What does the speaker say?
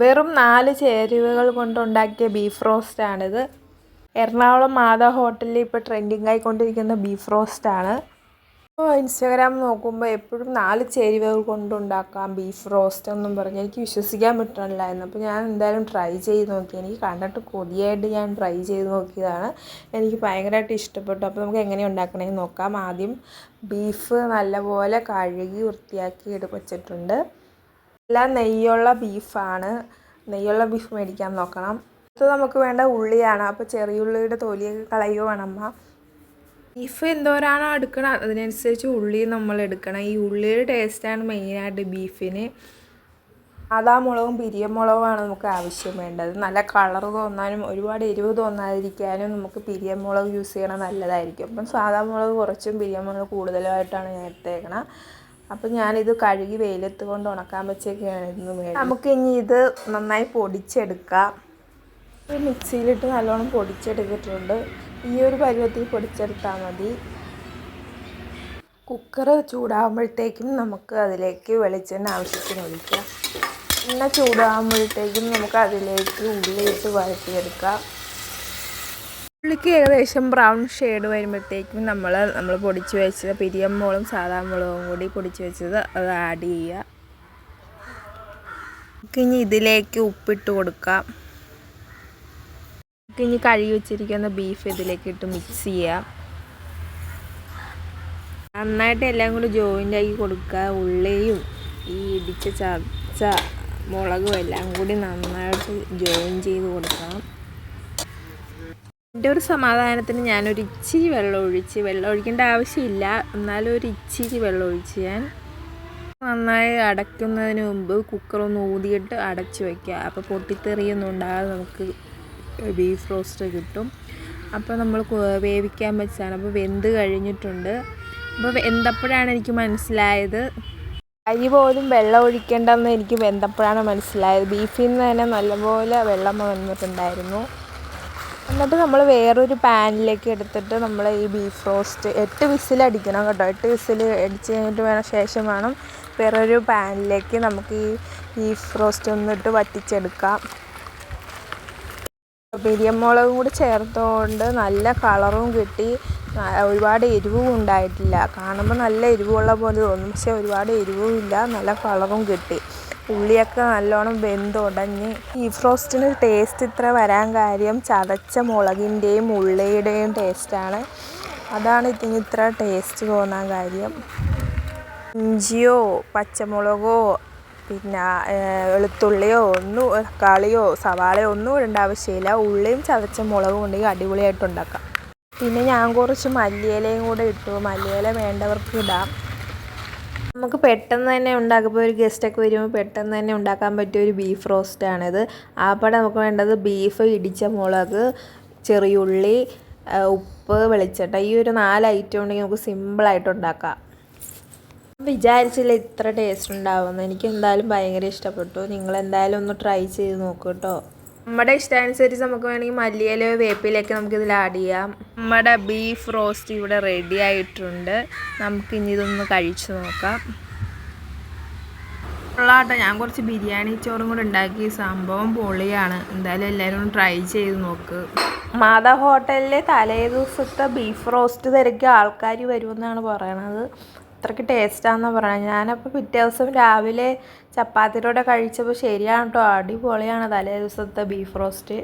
വെറും നാല് ചേരുവകൾ കൊണ്ടുണ്ടാക്കിയ ബീഫ് റോസ്റ്റാണിത്. എറണാകുളം മാതാ ഹോട്ടലിൽ ഇപ്പോൾ ട്രെൻഡിങ് ആയിക്കൊണ്ടിരിക്കുന്ന ബീഫ് റോസ്റ്റാണ്. ഇപ്പോൾ ഇൻസ്റ്റാഗ്രാം നോക്കുമ്പോൾ എപ്പോഴും നാല് ചേരുവകൾ കൊണ്ടുണ്ടാക്കാം ബീഫ് റോസ്റ്റ് എന്നും പറഞ്ഞ് എനിക്ക് വിശ്വസിക്കാൻ പറ്റണില്ലായിരുന്നു അപ്പോൾ ഞാൻ എന്തായാലും ട്രൈ ചെയ്ത് നോക്കി. എനിക്ക് കണ്ടിട്ട് കൊതിയായിട്ട് ഞാൻ ട്രൈ ചെയ്ത് നോക്കിയതാണ്. എനിക്ക് ഭയങ്കരമായിട്ട് ഇഷ്ടപ്പെട്ടു. അപ്പോൾ നമുക്ക് എങ്ങനെ ഉണ്ടാക്കണമെന്ന് നോക്കാം. ആദ്യം ബീഫ് നല്ലപോലെ കഴുകി വൃത്തിയാക്കി എടു വെച്ചിട്ടുണ്ട്. എല്ലാം നെയ്യുള്ള ബീഫാണ്. നെയ്യുള്ള ബീഫ് മേടിക്കാൻ നോക്കണം. അത് നമുക്ക് വേണ്ട ഉള്ളിയാണ്. അപ്പോൾ ചെറിയ ഉള്ളിയുടെ തൊലിയൊക്കെ കളയുവാണ് അമ്മ. ബീഫ് എന്തോരാണോ എടുക്കണം. അതിനനുസരിച്ച് ഉള്ളി നമ്മൾ എടുക്കണം. ഈ ഉള്ളിയുടെ ടേസ്റ്റാണ് മെയിനായിട്ട് ബീഫിന്. സാദാ മുളകും പിരിയമുളകുമാണ് നമുക്ക് ആവശ്യം വേണ്ടത്. നല്ല കളർ തോന്നാനും ഒരുപാട് എരിവ് തോന്നാതിരിക്കാനും നമുക്ക് പിരിയമുളക് യൂസ് ചെയ്യണം നല്ലതായിരിക്കും. അപ്പം സാദാ മുളക് കുറച്ചും പിരിയമുളക് കൂടുതലുമായിട്ടാണ് ഞാൻ എടുത്തേക്കണം. അപ്പം ഞാനിത് കഴുകി വെയിലത്ത് കൊണ്ട് ഉണക്കാൻ മേടിച്ചത് നമുക്ക് ഇനി ഇത് നന്നായി പൊടിച്ചെടുക്കാം. മിക്സിയിലിട്ട് നല്ലോണം പൊടിച്ചെടുത്തിട്ടുണ്ട്. ഈ ഒരു പരുവത്തിൽ പൊടിച്ചെടുത്താൽ മതി. കുക്കർ ചൂടാകുമ്പോഴത്തേക്കും നമുക്ക് അതിലേക്ക് വെളിച്ചെണ്ണ ആവശ്യത്തിന് ഒഴിക്കാം. എണ്ണ ചൂടാകുമ്പോഴത്തേക്കും നമുക്ക് അതിലേക്ക് ഉള്ളിയിട്ട് വഴറ്റിയെടുക്കാം. ഉള്ളിക്ക് ഏകദേശം ബ്രൗൺ ഷെയ്ഡ് വരുമ്പോഴത്തേക്കും നമ്മൾ നമ്മൾ പൊടിച്ച് വെച്ചത് മോളും സാധാ മുളകും കൂടി പൊടിച്ച് വെച്ചത് അത് ആഡ് ചെയ്യുക. ഇനി ഇതിലേക്ക് ഉപ്പിട്ട് കൊടുക്കാം. ഇനി കഴുകി വെച്ചിരിക്കുന്ന ബീഫ് ഇതിലേക്ക് ഇട്ട് മിക്സ് ചെയ്യാം. നന്നായിട്ട് എല്ലാം കൂടി ജോയിന്റ് ആക്കി കൊടുക്കുക. ഉള്ളിയും ഈ ഇടിച്ച ചതച്ച മുളകും എല്ലാം കൂടി നന്നായിട്ട് ജോയിൻ ചെയ്ത് കൊടുക്കണം. എന്റെ ഒരു സമാധാനത്തിന് ഞാനൊരു ഇച്ചിരി വെള്ളം ഒഴിച്ച് വെള്ളം ഒഴിക്കേണ്ട ആവശ്യമില്ല. എന്നാലും ഒരു ഇച്ചിരി വെള്ളം ഒഴിച്ച് ഞാൻ നന്നായി അടയ്ക്കുന്നതിന് മുമ്പ് കുക്കറൊന്ന് ഊതിയിട്ട് അടച്ചു വയ്ക്കുക അപ്പോൾ പൊട്ടിത്തെറിയൊന്നും ഉണ്ടാകാതെ നമുക്ക് ബീഫ് റോസ്റ്റ് കിട്ടും. അപ്പോൾ നമ്മൾ വേവിക്കാൻ വെച്ചാണ് അപ്പോൾ വെന്ത് കഴിഞ്ഞിട്ടുണ്ട്. അപ്പോൾ വെന്തപ്പോഴാണ് എനിക്ക് മനസ്സിലായത്. അരി പോലും വെള്ളം ഒഴിക്കേണ്ടെന്ന് എനിക്ക് വെന്തപ്പോഴാണ് മനസ്സിലായത്. ബീഫിൽ നിന്ന് തന്നെ നല്ലപോലെ വെള്ളം വന്നിട്ടുണ്ടായിരുന്നു. എന്നിട്ട് നമ്മൾ വേറൊരു പാനിലേക്ക് എടുത്തിട്ട് നമ്മൾ ഈ ബീഫ് റോസ്റ്റ് എട്ട് വിസിൽ അടിക്കണം കേട്ടോ. എട്ട് വിസിൽ അടിച്ച് കഴിഞ്ഞിട്ട് വേണം ശേഷം വേണം വേറൊരു പാനിലേക്ക് നമുക്ക് ഈ ബീഫ് റോസ്റ്റ് ഒന്നിട്ട് വറ്റിച്ചെടുക്കാം. പിരിയമുളകും കൂടി ചേർത്തുകൊണ്ട് നല്ല കളറും കിട്ടി. ഒരുപാട് എരിവും ഉണ്ടായിട്ടില്ല. കാണുമ്പോൾ നല്ല എരിവുള്ള പോലെ തോന്നും. പക്ഷെ ഒരുപാട് എരിവും ഇല്ല. നല്ല കളറും കിട്ടി. ഉള്ളിയൊക്കെ നല്ലോണം വെന്തുടഞ്ഞ് ഈ ഫ്രോസ്റ്റിന് ടേസ്റ്റ് ഇത്ര വരാൻ കാര്യം ചതച്ച മുളകിന്റെയും ഉള്ളിയുടെയും ടേസ്റ്റാണ് അതാണ് ഇതിന് ഇത്ര ടേസ്റ്റ് തോന്നാൻ കാര്യം. ഇഞ്ചിയോ പച്ചമുളകോ പിന്നെ വെളുത്തുള്ളിയോ ഒന്നും തക്കാളിയോ സവാളയോ ഒന്നും ഇടേണ്ട ആവശ്യമില്ല. ഉള്ളിയും ചതച്ച മുളകും ഉണ്ടെങ്കിൽ അടിപൊളിയായിട്ട് ഉണ്ടാക്കാം. പിന്നെ ഞാൻ കുറച്ച് മല്ലിയിലയും കൂടെ ഇട്ടു. മല്ലിയില വേണ്ടവർക്ക് ഇടാം. നമുക്ക് പെട്ടെന്ന് തന്നെ ഉണ്ടാക്കുമ്പോൾ ഒരു ഗസ്റ്റൊക്കെ വരുമ്പോൾ പെട്ടെന്ന് തന്നെ ഉണ്ടാക്കാൻ പറ്റിയ ഒരു ബീഫ് റോസ്റ്റാണിത് ആപ്പടെ നമുക്ക് വേണ്ടത് ബീഫ് ഇടിച്ച മുളക് ചെറിയുള്ളി ഉപ്പ് വെളിച്ചെണ്ണ. ഈ ഒരു നാല് ഐറ്റം ഉണ്ടെങ്കിൽ നമുക്ക് സിമ്പിളായിട്ട് ഉണ്ടാക്കാം. വിചാരിച്ചില്ല ഇത്ര ടേസ്റ്റ് ഉണ്ടാവുമെന്ന്. എനിക്ക് എന്തായാലും ഭയങ്കര ഇഷ്ടപ്പെട്ടു. നിങ്ങൾ എന്തായാലും ഒന്ന് ട്രൈ ചെയ്ത് നോക്കൂ കേട്ടോ. നമ്മുടെ ഇഷ്ടാനുസരിച്ച് നമുക്ക് വേണമെങ്കിൽ മല്ലിയിലയോ വേപ്പിലൊക്കെ നമുക്ക് ഇതിൽ ആഡ് ചെയ്യാം. നമ്മുടെ ബീഫ് റോസ്റ്റ് ഇവിടെ റെഡി ആയിട്ടുണ്ട്. നമുക്ക് ഇനി ഇതൊന്ന് കഴിച്ചു നോക്കാം. ഉള്ളാട്ടോ ഞാൻ കുറച്ച് ബിരിയാണി ചോറും കൂടെ ഉണ്ടാക്കി. സംഭവം പൊളിയാണ്. എന്തായാലും എല്ലാവരും ട്രൈ ചെയ്ത് നോക്ക്. മാതാ ഹോട്ടലിലെ തലേ ദിവസത്തെ ബീഫ് റോസ്റ്റ് തിരക്കിയ ആൾക്കാർ വരുമെന്നാണ് പറയണത്. അത്രയ്ക്ക് ടേസ്റ്റാണെന്ന് പറയുന്നത് ഞാനപ്പോൾ പിറ്റേ ദിവസം രാവിലെ ചപ്പാത്തിയുടെ കഴിച്ചപ്പോൾ ശരിയാണ് കേട്ടോ അടിപൊളിയാണ് തലേ ദിവസത്തെ ബീഫ് റോസ്റ്റ്.